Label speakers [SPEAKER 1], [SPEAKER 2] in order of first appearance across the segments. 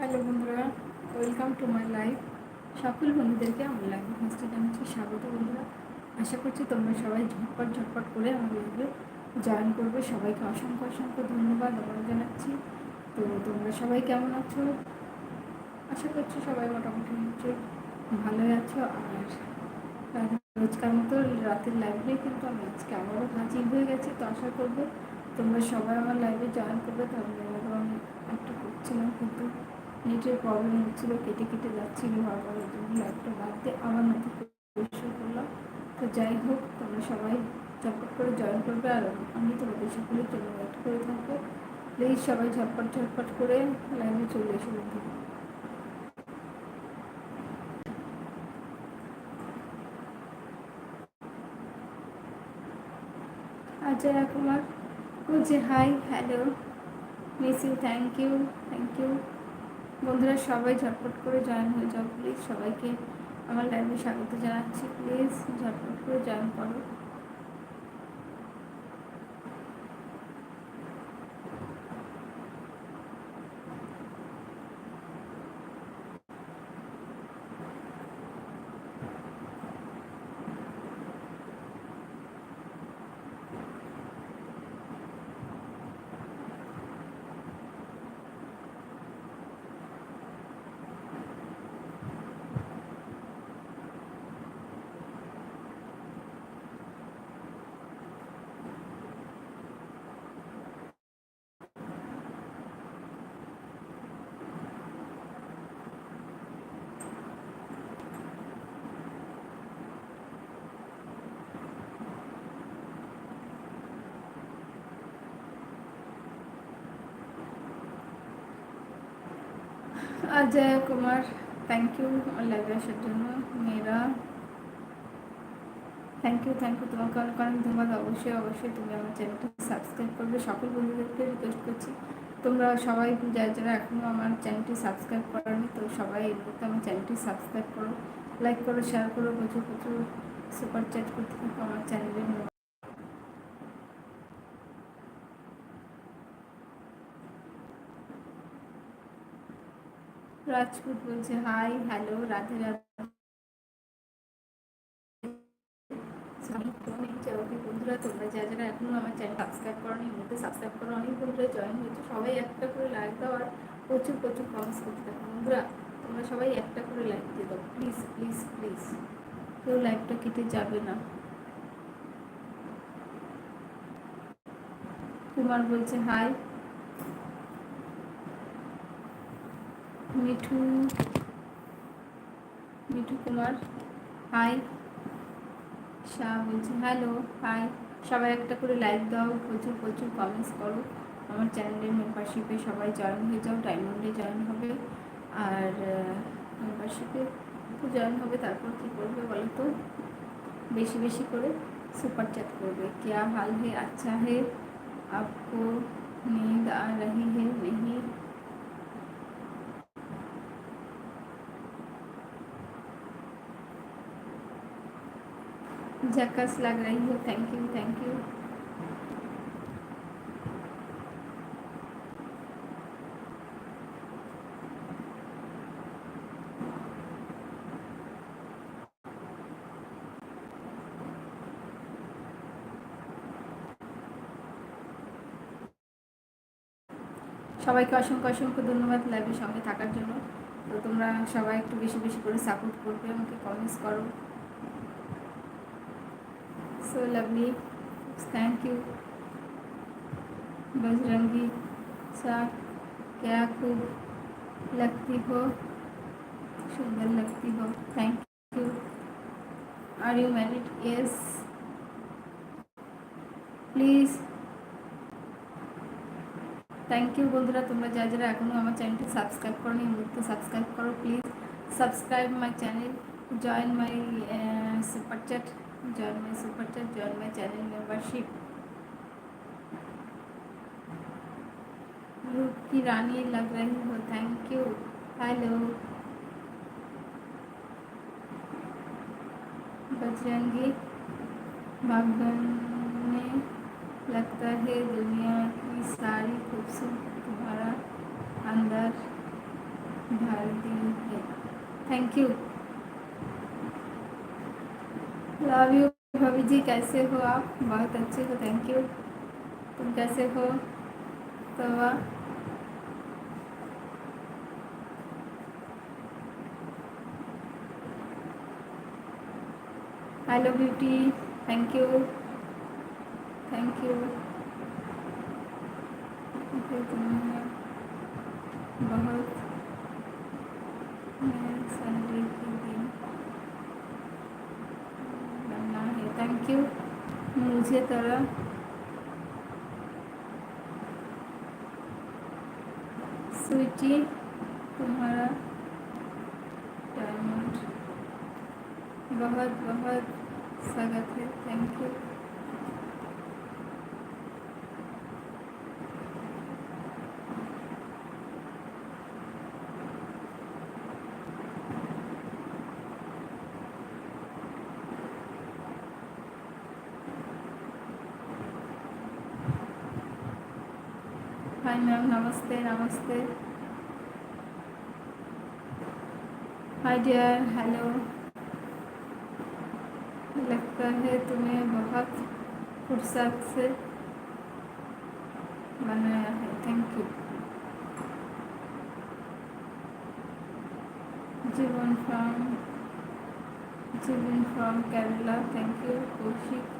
[SPEAKER 1] Hello বন্ধুরা welcome to my life সকল বন্ধুদেরকে আমার লাইফ ফার্স্টে জানাচ্ছি স্বাগত বন্ধুরা। আশা করছি তোমরা সবাই ঝটপট ঝটপট করে আমার লাইভে জয়েন করবে। সবাইকে অসংখ্য অসংখ্য ধন্যবাদ আবার জানাচ্ছি। তো তোমরা সবাই কেমন আছো? আশা করছি সবাই মোটামুটি নিশ্চয়ই ভালোই আছো। আর রোজকার মতো রাতের লাইভে কিন্তু আমি আজকে আবারও হাজির হয়ে গেছি, তো আশা করব তোমরা সবাই আমার লাইভে জয়েন করবে। তাহলে আমি একটু করছিলাম কিন্তু নেটের প্রবলেম হচ্ছিল, কেটে কেটে যাচ্ছিল বারবার ওই জন্য লাইভটা বাদ দিয়ে আবার নতুন শুরু করলাম। তো যাই হোক, তোমরা সবাই ঝটপট করে জয়েন করবে আর আমি তোমাদের সকলের জন্য ওয়েট করে থাকব। প্লিজ সবাই ঝটপট ঝটপট করে লাইভে চলে এসে বন্ধু অজয় কুমার বলছে hi hello miss thank you thank you বন্ধুরা, সবাই ঝটপট করে জয়েন হয়ে যাও প্লিজ সবাইকে আমার লাইভে স্বাগত জানাচ্ছি। প্লিজ ঝটপট করে জয়েন করো। অজয় কুমার থ্যাংক ইউ আমার আসার জন্য। মেয়েরা থ্যাংক ইউ থ্যাংক ইউ তোমাকে অনেক অনেক ধন্যবাদ। অবশ্যই অবশ্যই তুমি আমার চ্যানেলটা সাবস্ক্রাইব করবে। সকল বন্ধুদেরকে রিকোয়েস্ট করছি। তোমরা সবাই যারা যারা এখনও আমার চ্যানেলটি সাবস্ক্রাইব করেনি, তো সবাই এই মুহূর্তে আমার চ্যানেলটি সাবস্ক্রাইব করো। লাইক করো শেয়ার করো, প্রচুর প্রচুর সুপার চ্যাট করতে থাকো আমার চ্যানেলের রাজপুত বলছে, হাই, হ্যালো, রাধে রাধে। বন্ধুরা, তোমরা যা যারা এখনও আমার চ্যানেল সাবস্ক্রাইব করো নি মধ্যে সাবস্ক্রাইব করো। অনেক বন্ধুরা জয়েন হয়েছে। সবাই একটা করে লাইক দাও আর প্রচুর প্রচুর কমেন্টস করতে থাকো। বন্ধুরা, তোমরা সবাই একটা করে লাইক দিয়ে দাও। প্লিজ প্লিজ প্লিজ কেউ লাইকটা কেটে যাবে না। কুমার বলছে, হাই। মিঠু মিঠু কুমার হাই শাহ বলছি হ্যালো হাই সবাই একটা করে লাইক দাও প্রচুর প্রচুর কমেন্টস করো আমার চ্যানেলের মেম্বারশিপে সবাই জয়েন হয়ে যাও ডায়মন্ডে জয়েন হবে আর মেম্বারশিপে জয়েন হবে তারপর কী করবে বলো তো বেশি বেশি করে সুপার চ্যাট করবে क्या हाल है अच्छा है आपको नींद आ रही है नहीं झकस लग रही हो थैंक यू थैंक यू সবাইকে অসংখ্য অসংখ্য ধন্যবাদ লাইভের সঙ্গে থাকার জন্য তো তোমরা সবাই একটু বেশি বেশি করে সাপোর্ট করবে আমাকে কমেন্টস করো so lovely thank you Bajrangi सा क्या खूब लगती हो सुंदर लगती हो thank you are you married yes please thank you বন্ধুরা তোমরা যা যারা এখনও আমার চ্যানেলটি সাবস্ক্রাইব করো এই মুহূর্তে সাবস্ক্রাইব করো please subscribe my channel join my super chat join my super chat join my channel membership. रूप की रानी लग रही हो थैंक यू हेलो बजरंगी भागने लगता है दुनिया की सारी खूबसूरत तुम्हारा अंदर भारती है। थैंक यू लव यू भाभी जी कैसे हो आप? बहुत अच्छे हो थैंक यू तुम कैसे हो? तो hello beauty thank you thank you बहुत संडे के दिन बनना है थैंक यू मुझे तरह। स्वीटी तुम्हारा डायमंड बहुत बहुत स्वागत है। थैंक यू हाय मैम नमस्ते नमस्ते हाय डियर हेलो लगता है तुम्हें बहुत फुर्सत से बनाया है। Thank you Jeevan from Jeevan from Kerala thank you Kaushik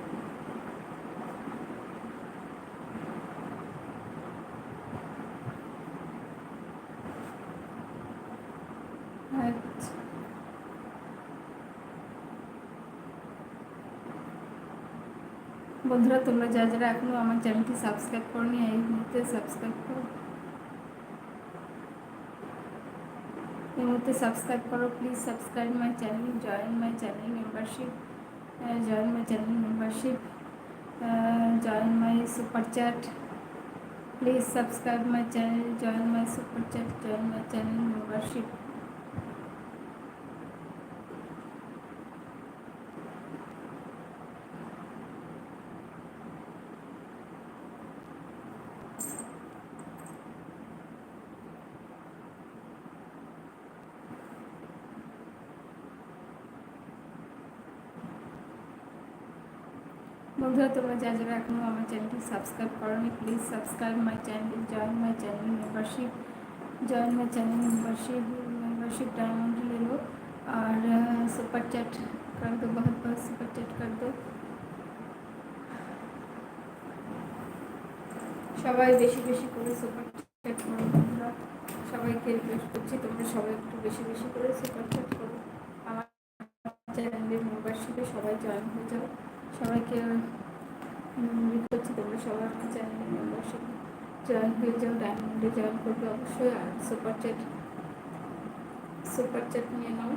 [SPEAKER 1] বন্ধুরা, তোমরা যারা যারা এখনও আমার চ্যানেলটি সাবস্ক্রাইব করনি, এই মুহূর্তে সাবস্ক্রাইব করো। এই মুহূর্তে সাবস্ক্রাইব করো। Please subscribe my channel join my channel membership join my channel membership join my super chat please subscribe my channel join my super chat join my channel membership বন্ধুরা, তোমরা যা যারা এখনও আমার চ্যানেলটি সাবস্ক্রাইব করোনি please subscribe my channel join my channel membership join my channel membership membership diamond ले আর সুপার চ্যাট चैट দো বহুত बहुत সুপার চ্যাট चैट कर সবাই বেশি বেশি করে সুপার চ্যাট করো বন্ধুরা। সবাইকে রিকোয়েস্ট করছি, তোমরা সবাই একটু বেশি বেশি করে সুপার চ্যাট করো। আমার চ্যানেলের মেম্বারশিপে সবাই জয়েন হয়ে যাও সবাইকে করছি তোমরা সবাই আমার চ্যানেলে মেম্বারশিপ জয়েন হয়ে যাও ডায়মন্ডে জয়েন করবে অবশ্যই আর সুপার চ্যাট সুপার চ্যাট নিয়ে নাও।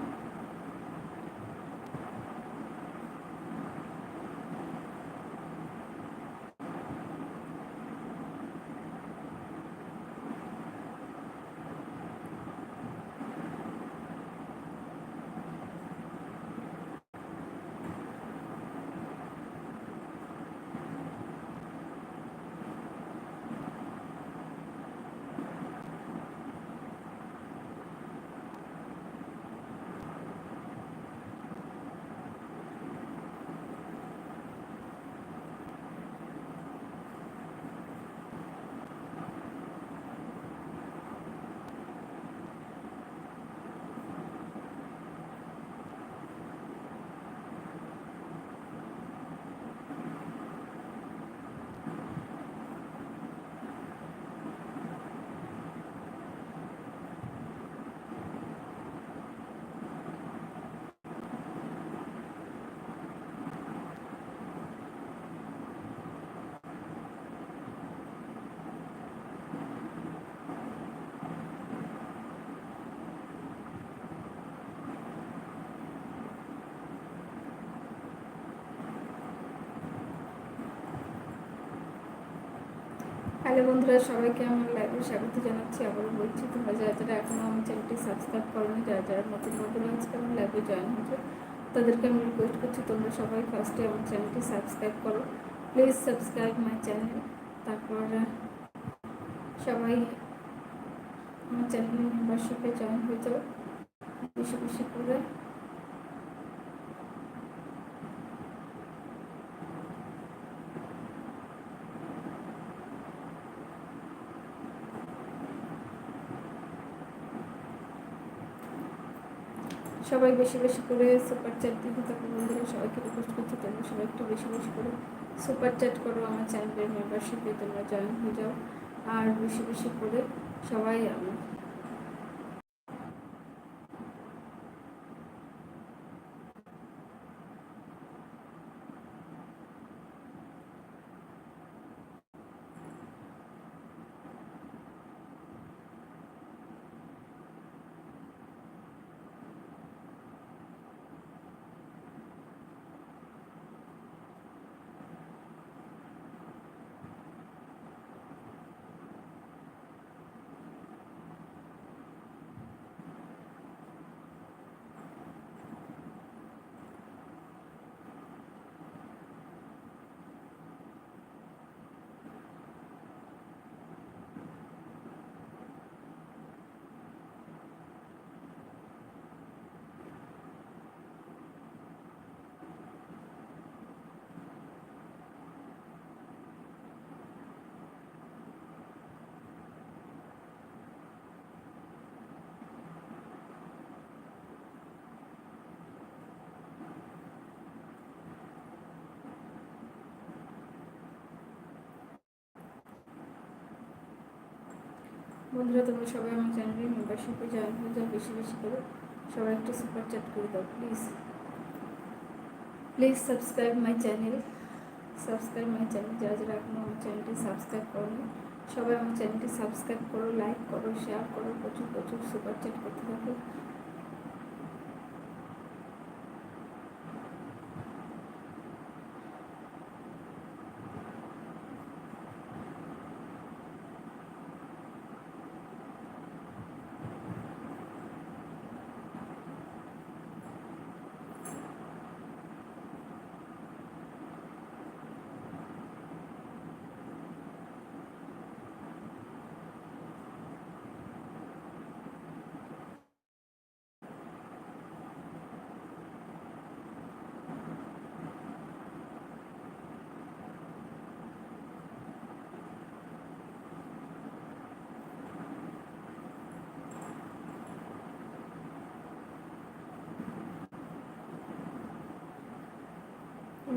[SPEAKER 1] হ্যালো বন্ধুরা, সবাইকে আমার লাইভে স্বাগত জানাচ্ছি। আবারও বলছি, তোমরা যারা যারা এখনও আমার চ্যানেলটি সাবস্ক্রাইব করোনি, যারা যারা নতুন নতুন আজকে আমার লাইভে জয়েন হয়েছে, তাদেরকে আমি রিকোয়েস্ট করছি, তোমরা সবাই ফার্স্টে আমার চ্যানেলটি সাবস্ক্রাইব করো। প্লিজ সাবস্ক্রাইব মাই চ্যানেল তারপর সবাই আমার চ্যানেলের মেম্বারশিপে জয়েন হয়ে যাও। বেশি বেশি করে সবাই বেশি বেশি করে সুপার চ্যাট দিতে থাকো বন্ধুরা সবাইকে রিকোয়েস্ট করতে তোমরা সবাই একটু বেশি বেশি করে সুপার চ্যাট করো আমার চ্যানেলের মেম্বারশিপে তোমরা জয়েন হয়ে যাও। আর বেশি বেশি করে সবাই বন্ধুরা, তোমরা সবাই আমার চ্যানেলে মেম্বারশিপে জয়েন হয়ে যাও, বেশি বেশি করে। সবাই একটা সুপার চ্যাট করে দাও please please subscribe my channel subscribe my channel যারা যারা এখনও আমার চ্যানেলটি সাবস্ক্রাইব করো সবাই আমার চ্যানেলটি সাবস্ক্রাইব করো লাইক করো শেয়ার করো, প্রচুর প্রচুর সুপার চ্যাট করতে থাকো।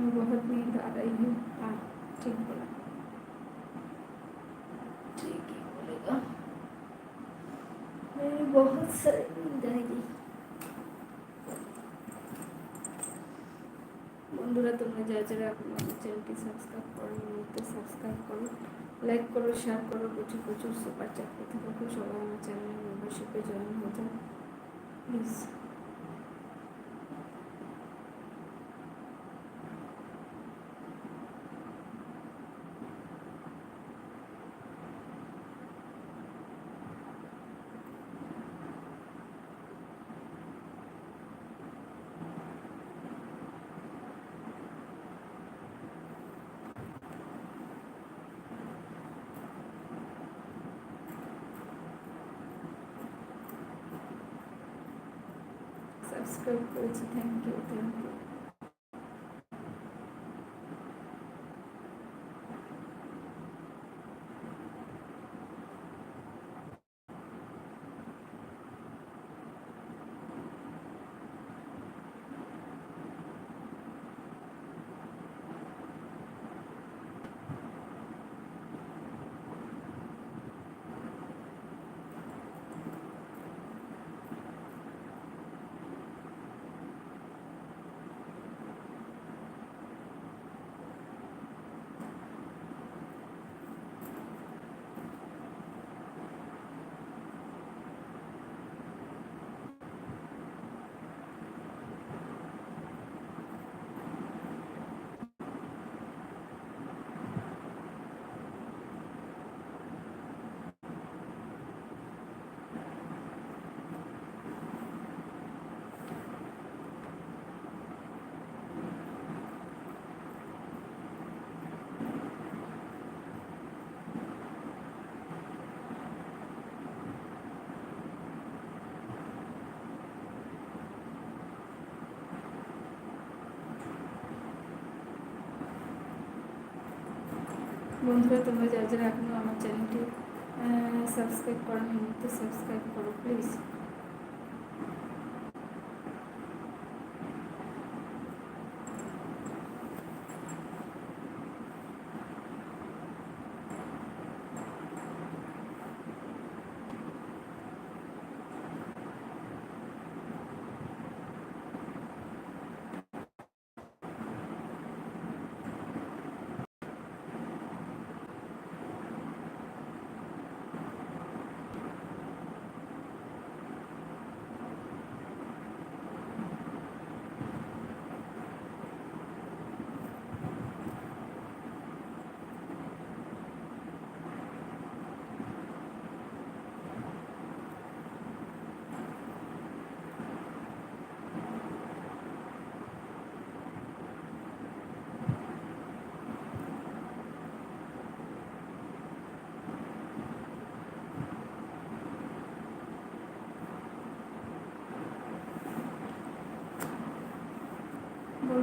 [SPEAKER 1] मैं बहुत नींद आ रही हूँ हाँ ठीक बोला ठीक ही बोलेगा मेरी बहुत सारी नींद आएगी বন্ধুরা তোমরা যা যারা এখন আমার চ্যানেলটি সাবস্ক্রাইব করো মুহূর্তে সাবস্ক্রাইব করো লাইক করো শেয়ার করো প্রচুর প্রচুর সুপার চ্যাট করতে থাকো সবাই আমার চ্যানেলের মেম্বারশিপে জয়েন হয়ে যাও প্লিজ সাবস্ক্রাইব করেছি থ্যাংক ইউ থ্যাংক ইউ বন্ধুরা তোমরা যারা যারা এখনও আমার চ্যানেলটি সাবস্ক্রাইব করো তো সাবস্ক্রাইব করো প্লিজ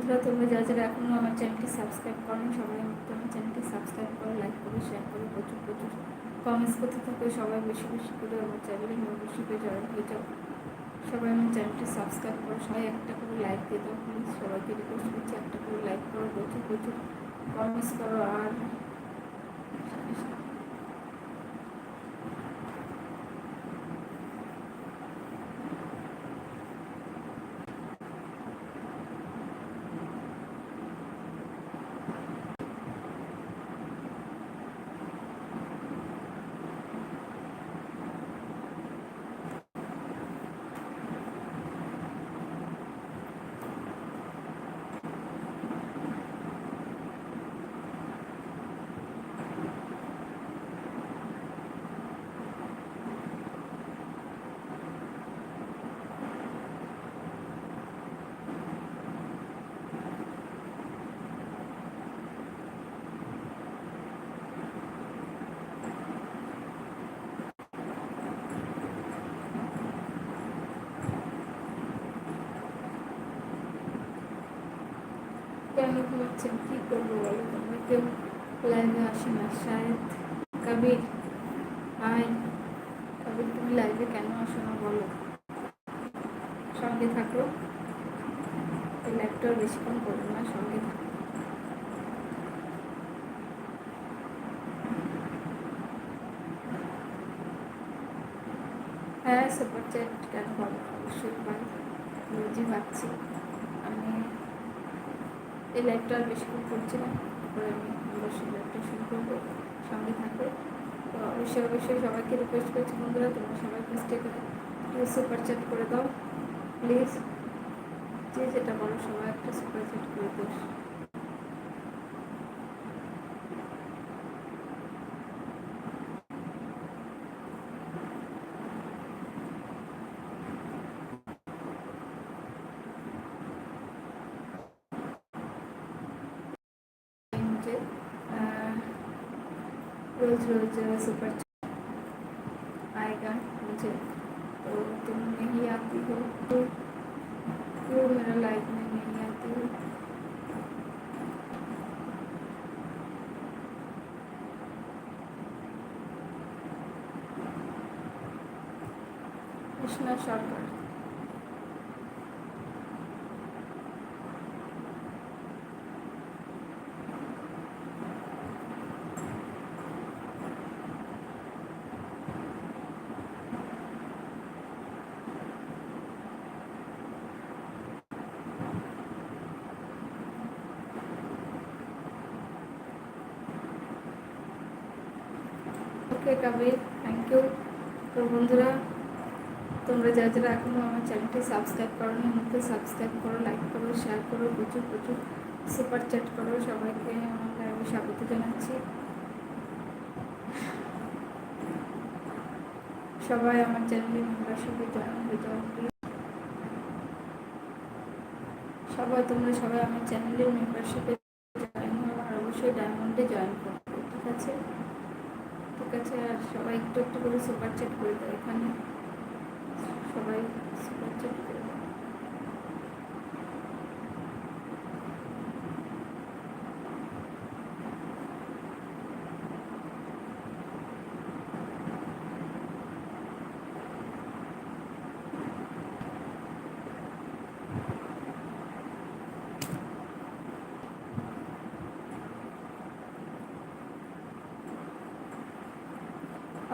[SPEAKER 1] বন্ধুরা, তোমরা যারা যারা এখনও আমার চ্যানেলটি সাবস্ক্রাইব করেন, সবাই আমার চ্যানেলটি সাবস্ক্রাইব করো লাইক করে শেয়ার করে, প্রচুর প্রচুর কমেন্টস করতে থাকো, সবাই বেশি বেশি করে আমার চ্যানেলে মেম্বারশিপে জয়েন হয়ে যাও। সবাই আমার চ্যানেলটি সাবস্ক্রাইব করো, সবাই একটা করে লাইক দিয়ে দাও প্লিজ সবাইকে রিকোয়েস্ট করছি একটা করে লাইক করো, প্রচুর প্রচুর কমেন্টস করো, আর কেন ঘুমাচ্ছেন কী করব কেউ লাইভে আসে না শায়দ কবির আয় কবির তুমি লাইভে কেন আসো না বলো সঙ্গে থাকো লাইভটা বেশিক্ষণ করব না সঙ্গে থাকো হ্যাঁ সুপার চ্যাট কেন বলো অবশ্যই রোজই পাচ্ছি এই লাইভটা আর বেশিক্ষণ করছি না। তারপরে আমি অবশ্যই লাইভটা শুরু করব। সঙ্গে থাকো। তো অবশ্যই অবশ্যই সবাইকে রিকোয়েস্ট করছি, বন্ধুরা, তোমরা সবাই ফার্স্টে করে সুপার চ্যাট করে দাও। প্লিজ যে যেটা বলো, সবাই একটা সুপার চ্যাট করে দিস रोज रोज सुपर आएगा मुझे तो तुम नहीं आती हो तो क्यों मेरा लाइफ में नहीं आती हो कृष्णा सरकार ওকে কবির থ্যাংক ইউ তো বন্ধুরা, তোমরা যারা যারা এখনও আমার চ্যানেলটি সাবস্ক্রাইব করো নি মধ্যে সাবস্ক্রাইব করো লাইক করো শেয়ার করো, প্রচুর প্রচুর সুপার চ্যাট করো, সবাইকে আমার লাইভে স্বাগত জানাচ্ছি। সবাই আমার চ্যানেলে মেম্বারশিপে জয়েন হয়ে যাও সবাই, তোমরা সবাই আমার চ্যানেলের মেম্বারশিপে জয়েন হও, আর অবশ্যই ডায়মন্ডে জয়েন করো। আছে আর সবাই একটু একটু করে সুপার চ্যাট করে দেয় এখানে। সবাই সুপার চ্যাট করে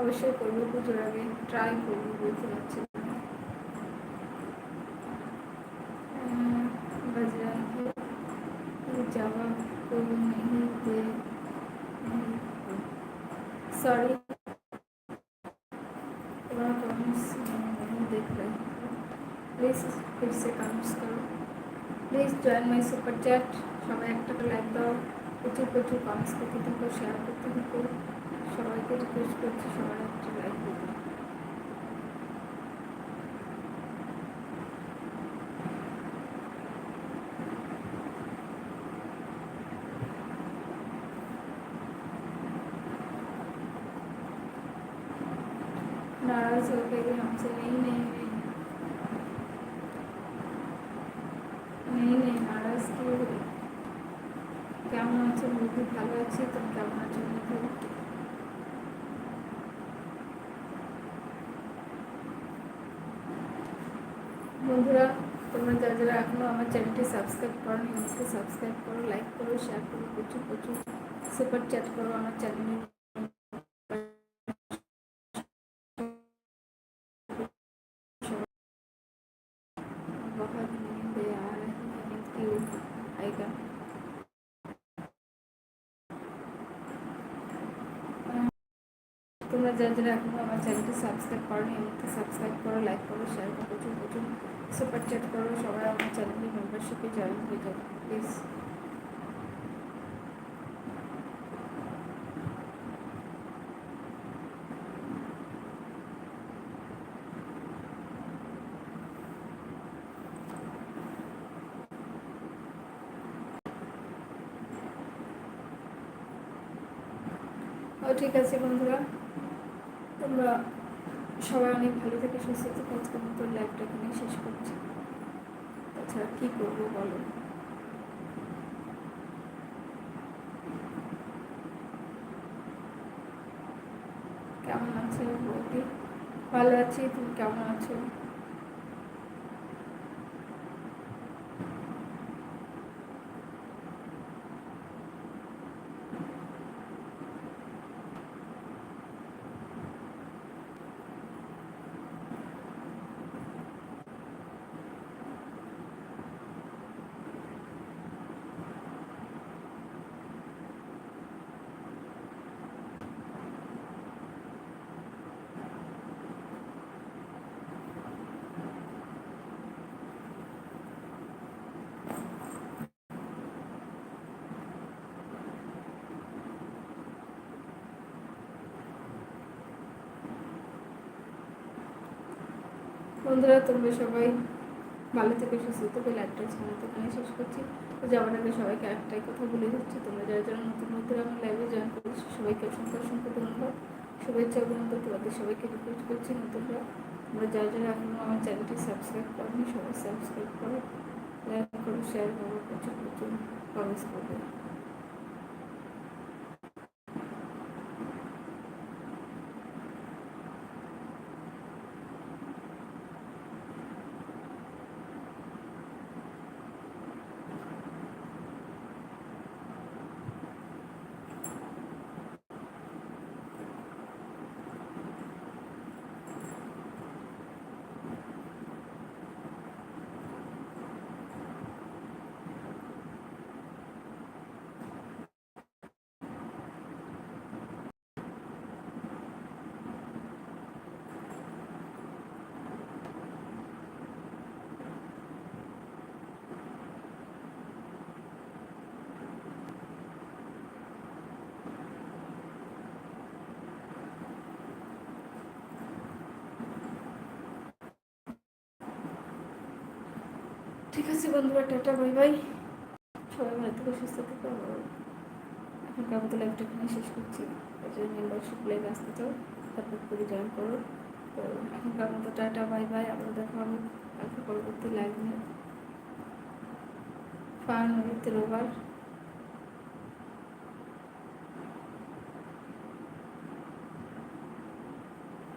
[SPEAKER 1] অবশ্যই করবো পুজোর আগে ট্রাই করবো বলতে পারছি না बजरंग जवाब को नहीं दे सॉरी थोड़ा कमेंट्स नहीं देख रहे প্লিজ फिर से कमेंट्स करो please join my super chat সবাই একটা লাইক দাও প্রচুর প্রচুর কমেন্টস করতে থাকো শেয়ার করতে থাকো সবাইকে রিকোয়েস্ট করছি সবাই একটা লাইক করো नाराज हो गए हमसे नहीं नहीं नहीं नहीं नहीं नाराज क्यों हुई কেমন আছো বন্ধু ভালো আছি তুমি কেমন আছো তোমরা যারা যারা এখনো আমার চ্যানেলটি সাবস্ক্রাইব করো আমাকে সাবস্ক্রাইব করো লাইক করো শেয়ার করো প্রচুর প্রচুর সুপার চ্যাট করো আমার চ্যানেলে बहुत नींद आ रही है नींद की आएगा তোমরা যারা যারা এখনও আমার চ্যানেলটি সাবস্ক্রাইব করো আমাকে সাবস্ক্রাইব করো লাইক করো শেয়ার করো প্রচুর প্রচুর সুপার চ্যাট করো সবাই আমার চ্যানেলের মেম্বারশিপে জয়েন হয়ে যাবে প্লিজ ও ঠিক আছে বন্ধুরা তোমরা সবাই অনেক ভালো থেকে, সুস্থ থেকে, আজকের মতো লাইফটা এখানে শেষ করছি। তাছাড়া কী করব বলো? কেমন আছো বৌদি? ভালো আছি, তুমি কেমন আছো? বন্ধুরা, তোমরা সবাই ভালো থেকে, সুস্থ থেকে লাইফটা চ্যানেল এখানে শেষ করছি। তো যাওয়ার আগে সবাইকে একটাই কথা বলে দিচ্ছি, তোমরা যারা যারা নতুন নতুন আমার লাইভে জয়েন করেছ, সবাইকে অসংখ্য অসংখ্য ধন্যবাদ। শুভেচ্ছা, অভিনন্দন তোমাদের সবাইকে রিকোয়েস্ট করছি, নতুনরা। তোমরা যারা যারা এখনও আমার চ্যানেলটি সাবস্ক্রাইব করনি, সবাই সাবস্ক্রাইব করো লাইক করো শেয়ার করো, প্রচুর প্রচুর কমেন্টস করবে ঠিক আছে বন্ধুরা টাটা বাই বাই সবাই ভালো থেকে সুস্থ থেকে এখন কেমন লাইফটা এখানে শেষ করছি মেম্বারশিপ লাইভ আসতে চাও তারপর করে জয়েন করো তো এখন কেমন তো টাটা বাই বাই আবার দেখা হবে কালকে পরবর্তী লাইভ নিয়ে fun with robber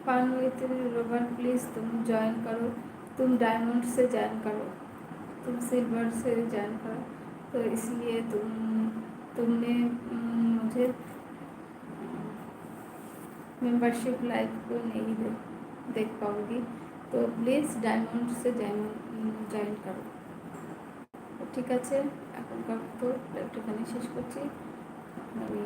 [SPEAKER 1] fun with robber please तुम ज्वाइन करो तुम डायमंड से ज्वाइन करो तुम सिल्वर से ज्वाइन करो तो इसलिए तुम तुमने मुझे मेंबरशिप लाइव को नहीं दे, देख पाओगी তো প্লিজ ডায়মন্ডসে জয়েন করো তো ঠিক আছে এখনকার তো লাইভটা শেষ করছি আমি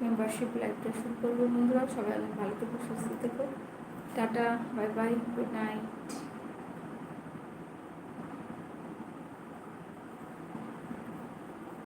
[SPEAKER 1] মেম্বারশিপ লাইভটা শুরু করবো বন্ধুরা সবাই অনেক ভালো থেকো সুস্থ থেকো tata bye bye good night